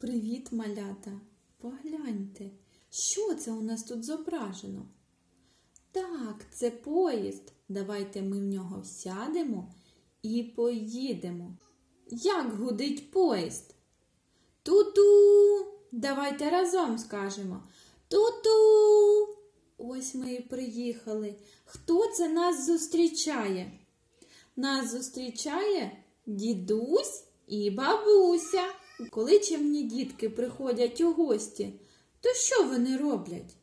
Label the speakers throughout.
Speaker 1: Привіт, малята! Погляньте, що це у нас тут зображено? Так, це поїзд. Давайте ми в нього сядемо і поїдемо. Як гудить поїзд? Ту-ту! Давайте разом скажемо. Ту-ту! Ось ми і приїхали. Хто це нас зустрічає? Нас зустрічає дідусь і бабуся. Коли чимні дітки приходять у гості, то що вони роблять?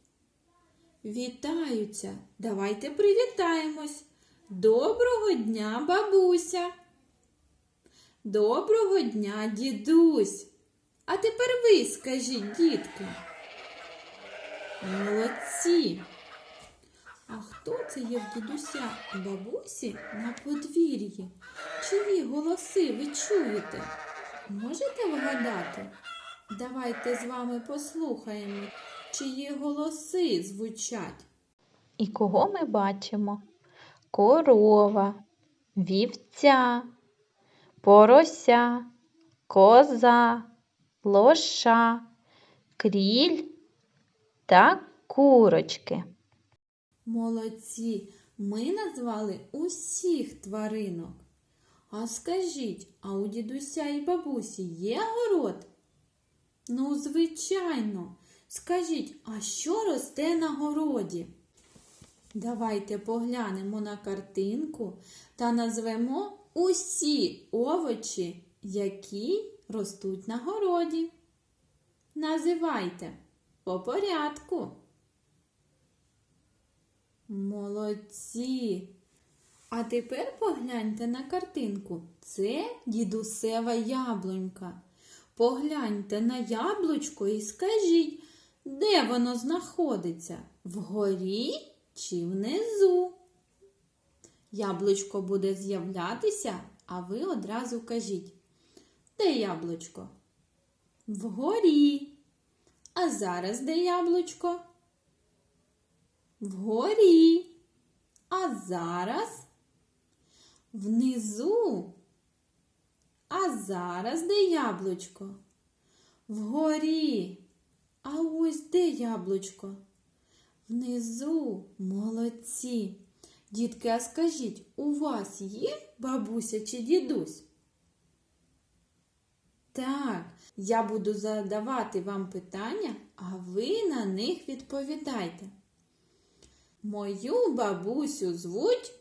Speaker 1: Вітаються. Давайте привітаємось. Доброго дня, бабуся. Доброго дня, дідусь. А тепер ви скажіть, дітки. Молодці. А хто це є в дідуся і бабусі на подвір'ї? Чиї голоси ви чуєте? Можете вгадати? Давайте з вами послухаємо, чиї голоси звучать.
Speaker 2: І кого ми бачимо? Корова, вівця, порося, коза, лоша, кріль та курочки.
Speaker 1: Молодці, ми назвали усіх тваринок. А скажіть, а у дідуся і бабусі є город? Ну, звичайно. Скажіть, а що росте на городі? Давайте поглянемо на картинку та назвемо усі овочі, які ростуть на городі. Називайте по порядку. Молодці. А тепер погляньте на картинку. Це дідусева яблунька. Погляньте на яблучко і скажіть, де воно знаходиться? Вгорі чи внизу? Яблучко буде з'являтися, а ви одразу кажіть. Де яблучко? Вгорі. А зараз де яблучко? Вгорі. А зараз внизу. А зараз де яблучко? Вгорі. А ось де яблучко? Внизу. Молодці. Дітки, а скажіть, у вас є бабуся чи дідусь? Так, я буду задавати вам питання, а ви на них відповідайте. Мою бабусю звуть.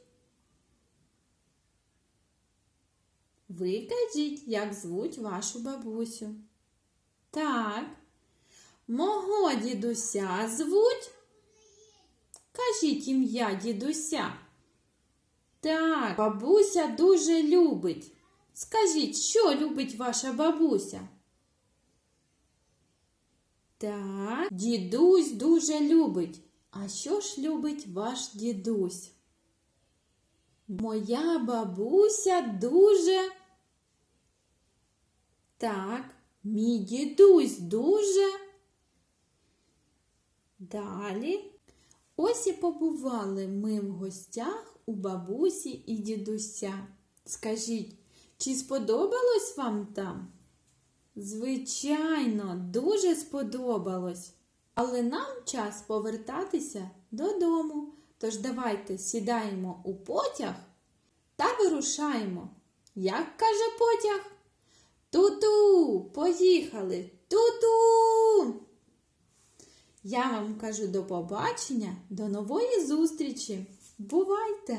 Speaker 1: Ви кажіть, як звуть вашу бабусю. Так. Мого дідуся звуть. Кажіть ім'я дідуся. Так, бабуся дуже любить. Скажіть, що любить ваша бабуся? Так, дідусь дуже любить. А що ж любить ваш дідусь? Моя бабуся дуже. Так, мій дідусь дуже. Далі. Ось і побували ми в гостях у бабусі і дідуся. Скажіть, чи сподобалось вам там? Звичайно, дуже сподобалось. Але нам час повертатися додому. Тож давайте сідаємо у потяг та вирушаємо. Як каже потяг? Ту-ту, поїхали. Ту-ту. Я вам кажу до побачення, до нової зустрічі. Бувайте!